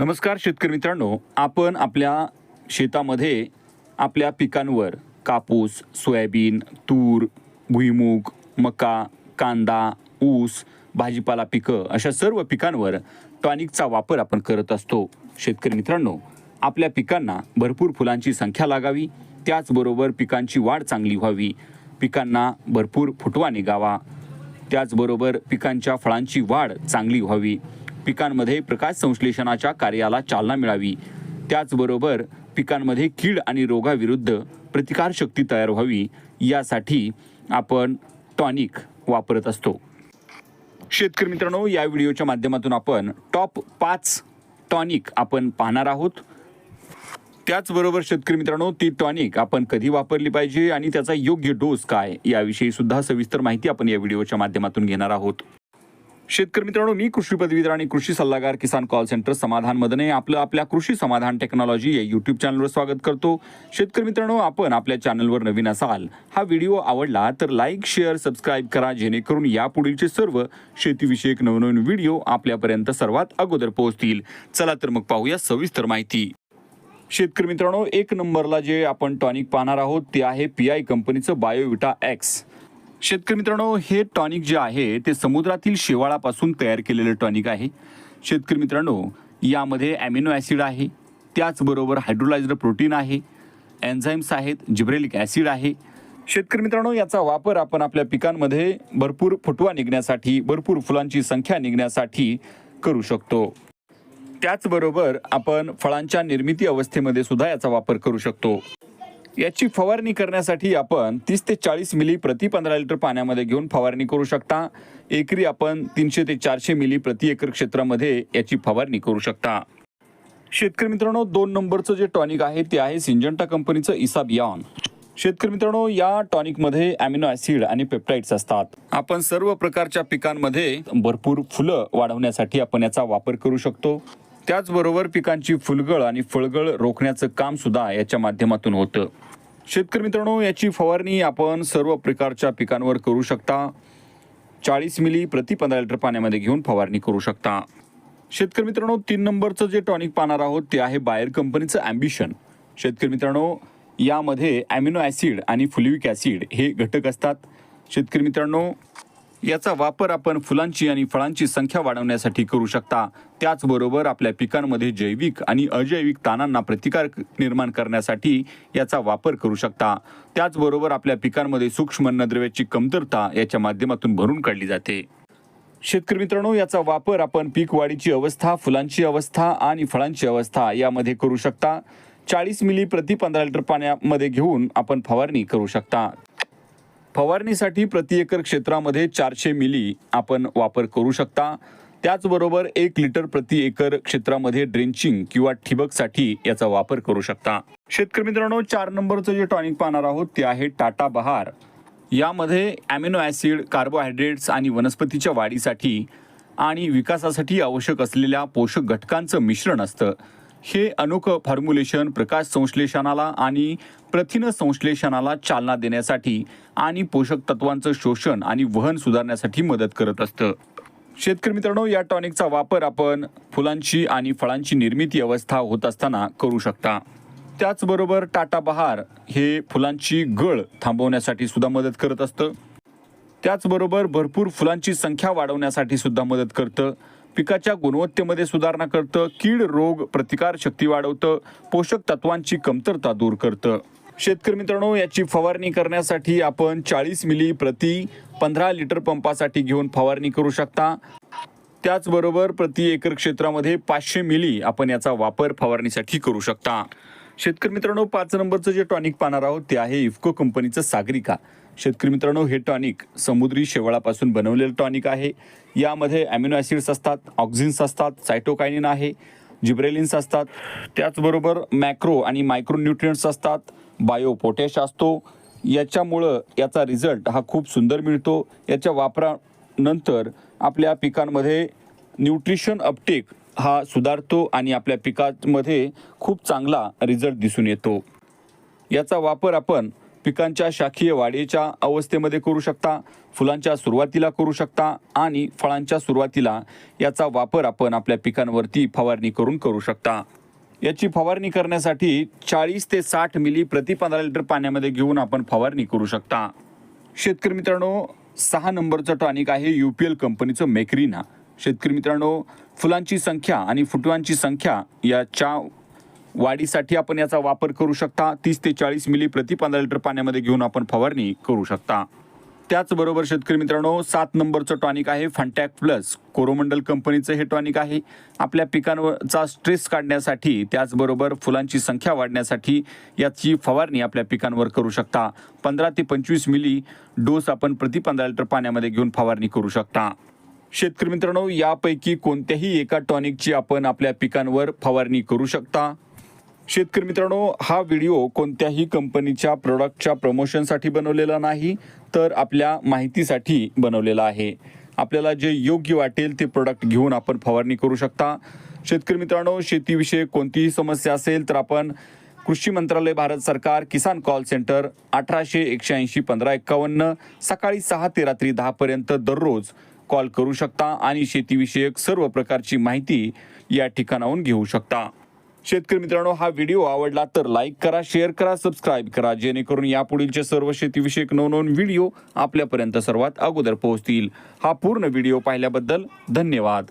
नमस्कार शेतकरी मित्रांनो. आपण आपल्या शेतामध्ये आपल्या पिकांवर कापूस सोयाबीन तूर भुईमूग मका कांदा ऊस भाजीपाला पिकं अशा सर्व पिकांवर टॉनिकचा वापर आपण करत असतो. शेतकरी मित्रांनो आपल्या पिकांना भरपूर फुलांची संख्या लागावी त्याचबरोबर पिकांची वाढ चांगली व्हावी. पिकांना भरपूर फुटवा निघावा त्याचबरोबर पिकांच्या फळांची वाढ चांगली व्हावी. पिकांमध्ये प्रकाश संश्लेषणाच्या कार्याला चालना मिळावी. त्याचबरोबर पिकांमध्ये कीड आणि रोगाविरुद्ध प्रतिकारशक्ती तयार व्हावी यासाठी आपण टॉनिक वापरत असतो. शेतकरी मित्रांनो या व्हिडिओच्या माध्यमातून आपण टॉप पाच टॉनिक आपण पाहणार आहोत. त्याचबरोबर शेतकरी मित्रांनो ती टॉनिक आपण कधी वापरली पाहिजे आणि त्याचा योग्य डोस काय याविषयी सुद्धा सविस्तर माहिती आपण या व्हिडिओच्या माध्यमातून घेणार आहोत. शेतकरी मित्रांनो मी कृषी पदवीधर आणि कृषी सल्लागार किसान कॉल सेंटर समाधान मदने आपलं आपल्या कृषी समाधान टेक्नॉलॉजी या यूट्यूब चॅनलवर स्वागत करतो. शेतकरी मित्रांनो आपण आपल्या चॅनलवर नवीन असाल हा व्हिडिओ आवडला तर लाईक शेअर सबस्क्राईब करा जेणेकरून यापुढीलचे सर्व शेतीविषयक नवनवीन व्हिडिओ आपल्यापर्यंत सर्वात अगोदर पोहोचतील. चला तर मग पाहूया सविस्तर माहिती. शेतकरी मित्रांनो एक नंबरला जे आपण टॉनिक पाहणार आहोत ते आहे पी आय कंपनीचं बायोविटा एक्स शेतकरी मित्रांनो हे टॉनिक जे आहे ते समुद्रातील शेवाळापासून तयार केलेलं टॉनिक आहे. शेतकरी मित्रांनो यामध्ये ॲमिनो ॲसिड आहे त्याचबरोबर हायड्रोलाइज्ड प्रोटीन आहे एन्झाईम्स आहेत जिब्रेलिक ॲसिड आहे. शेतकरी मित्रांनो याचा वापर आपण आपल्या पिकांमध्ये भरपूर फुटवा निघण्यासाठी भरपूर फुलांची संख्या निघण्यासाठी करू शकतो. त्याचबरोबर आपण फळांच्या निर्मिती अवस्थेमध्ये सुद्धा याचा वापर करू शकतो. याची फवारणी करण्यासाठी आपण तीस ते चाळीस मिली प्रति पंधरा लिटर पाण्यामध्ये घेऊन फवारणी करू शकता. एकरी आपण तीनशे ते चारशे मिली प्रति एकर क्षेत्रामध्ये याची फवारणी करू शकता. शेतकरी मित्रांनो दोन नंबरचं जे टॉनिक आहे ते आहे सिंजंटा कंपनीचं इसाबियॉन शेतकरी मित्रांनो या टॉनिकमध्ये अॅमिनो ॲसिड आणि पेप्टाइड्स असतात. आपण सर्व प्रकारच्या पिकांमध्ये भरपूर फुलं वाढवण्यासाठी आपण याचा वापर करू शकतो. त्याचबरोबर पिकांची फुलगळ आणि फळगळ रोखण्याचं काम सुद्धा याच्या माध्यमातून होतं. शेतकरी मित्रांनो याची फवारणी आपण सर्व प्रकारच्या पिकांवर करू शकता. चाळीस मिली प्रति पंधरा लिटर पाण्यामध्ये घेऊन फवारणी करू शकता. शेतकरी मित्रांनो तीन नंबरचं जे टॉनिक पाहणार आहोत ते आहे बायर कंपनीचं ॲम्बिशन शेतकरी मित्रांनो यामध्ये ॲमिनो ॲसिड आणि फुलिविक ॲसिड हे घटक असतात. शेतकरी मित्रांनो याचा वापर आपण फुलांची आणि फळांची संख्या वाढवण्यासाठी करू शकता. त्याचबरोबर आपल्या पिकांमध्ये जैविक आणि अजैविक ताणांना प्रतिकार निर्माण करण्यासाठी याचा वापर करू शकता. त्याचबरोबर आपल्या पिकांमध्ये सूक्ष्म अन्नद्रव्याची कमतरता याच्या माध्यमातून भरून काढली जाते. शेतकरी मित्रांनो याचा वापर आपण पीक वाढीची अवस्था फुलांची अवस्था आणि फळांची अवस्था यामध्ये करू शकता. चाळीस मिली प्रति पंधरा लिटर पाण्यामध्ये घेऊन आपण फवारणी करू शकता. फवारणीसाठी प्रति एकर क्षेत्रामध्ये चारशे मिली आपण वापर करू शकता. त्याचबरोबर एक लिटर प्रति एकर क्षेत्रामध्ये ड्रेंचिंग किंवा ठिबकसाठी याचा वापर करू शकता. शेतकरी मित्रांनो चार नंबरचं जे टॉनिक पाहणार आहोत ते आहे टाटा बहार. यामध्ये ॲमिनो ॲसिड कार्बोहायड्रेट्स आणि वनस्पतीच्या वाढीसाठी आणि विकासासाठी आवश्यक असलेल्या पोषक घटकांचं मिश्रण असतं. हे अनोखं फॉर्म्युलेशन प्रकाश संश्लेषणाला आणि प्रथिन संश्लेषणाला चालना देण्यासाठी आणि पोषक तत्वांचं शोषण आणि वहन सुधारण्यासाठी मदत करत असतं. शेतकरी मित्रांनो या टॉनिकचा वापर आपण फुलांची आणि फळांची निर्मिती अवस्था होत असताना करू शकता. त्याचबरोबर टाटा बहार हे फुलांची गळ थांबवण्यासाठी सुद्धा मदत करत असतं. त्याचबरोबर भरपूर फुलांची संख्या वाढवण्यासाठी सुद्धा मदत करतं. पिकाच्या गुणवत्तेमध्ये सुधारणा करतं कीड रोग प्रतिकार शक्ती वाढवतं पोषक तत्वांची कमतरता दूर करतं. शेतकरी मित्रांनो याची फवारणी करण्यासाठी आपण चाळीस मिली प्रति पंधरा लिटर पंपासाठी घेऊन फवारणी करू शकता. त्याचबरोबर प्रति एकर क्षेत्रामध्ये पाचशे मिली आपण याचा वापर फवारणीसाठी करू शकता. शेतकरी मित्रांनो पाच नंबरचं जे टॉनिक पाहणार आहोत ते आहे इफ्को कंपनीचं सागरिका. शेतकरी मित्रांनो हे टॉनिक समुद्री शेवाळापासून बनवलेलं टॉनिक आहे. यामध्ये ॲमिनो ॲसिड्स असतात ऑक्झिन्स असतात सायटोकायनिन आहे जिब्रेलिन्स असतात. त्याचबरोबर मॅक्रो आणि मायक्रोन्यूट्रियंट्स असतात बायो पोटॅश असतो. याच्यामुळं याचा रिझल्ट हा खूप सुंदर मिळतो. याच्या वापरानंतर आपल्या पिकांमध्ये न्यूट्रिशन अपटेक हा सुधारतो आणि आपल्या पिकांमध्ये खूप चांगला रिझल्ट दिसून येतो. याचा वापर आपण पिकांच्या शाखीय वाढीच्या अवस्थेमध्ये करू शकता फुलांच्या सुरुवातीला करू शकता आणि फळांच्या सुरुवातीला याचा वापर आपण आपल्या पिकांवरती फवारणी करून करू शकता. याची फवारणी करण्यासाठी चाळीस ते साठ मिली प्रति पंधरा लिटर पाण्यामध्ये घेऊन आपण फवारणी करू शकता. शेतकरी मित्रांनो सहा नंबरचं टॉनिक आहे यू पी एल कंपनीचं मेक्रिना. शेतकरी मित्रांनो फुलांची संख्या आणि फुटव्यांची संख्या याच्या वाढीसाठी आपण याचा वापर करू शकता. तीस ते चाळीस मिली प्रति पंधरा लिटर पाण्यामध्ये घेऊन आपण फवारणी करू शकता. त्याचबरोबर शेतकरी मित्रांनो सात नंबरचं टॉनिक आहे फंटॅक प्लस. कोरोमंडल कंपनीचं हे टॉनिक आहे. आपल्या पिकांवरचा स्ट्रेस काढण्यासाठी त्याचबरोबर फुलांची संख्या वाढण्यासाठी याची फवारणी आपल्या पिकांवर करू शकता. पंधरा ते पंचवीस मिली डोस आपण प्रति पंधरा लिटर पाण्यामध्ये घेऊन फवारणी करू शकता. शेतकरी मित्रांनो यापैकी कोणत्याही एका टॉनिकची आपण आपल्या पिकांवर फवारणी करू शकता. शेतकरी मित्रांनो हा व्हिडिओ कोणत्याही कंपनीच्या प्रोडक्टच्या प्रमोशनसाठी बनवलेला नाही तर आपल्या माहितीसाठी बनवलेला आहे. आपल्याला जे योग्य वाटेल ते प्रोडक्ट घेऊन आपण फवारणी करू शकता. शेतकरी मित्रांनो शेतीविषयक कोणतीही समस्या असेल तर आपण कृषी मंत्रालय भारत सरकार किसान कॉल सेंटर अठराशे एकशे ऐंशी पंधरा एक्कावन्न सकाळी सहा ते रात्री दहापर्यंत दररोज कॉल करू शकता आणि शेतीविषयक सर्व प्रकारची माहिती या ठिकाणाहून घेऊ शकता. शेतकरी मित्रांनो हा व्हिडिओ आवडला तर लाईक करा शेअर करा सबस्क्राईब करा जेणेकरून यापुढीलचे सर्व शेतीविषयक नवनवीन व्हिडिओ आपल्यापर्यंत सर्वात अगोदर पोहोचतील. हा पूर्ण व्हिडिओ पाहिल्याबद्दल धन्यवाद.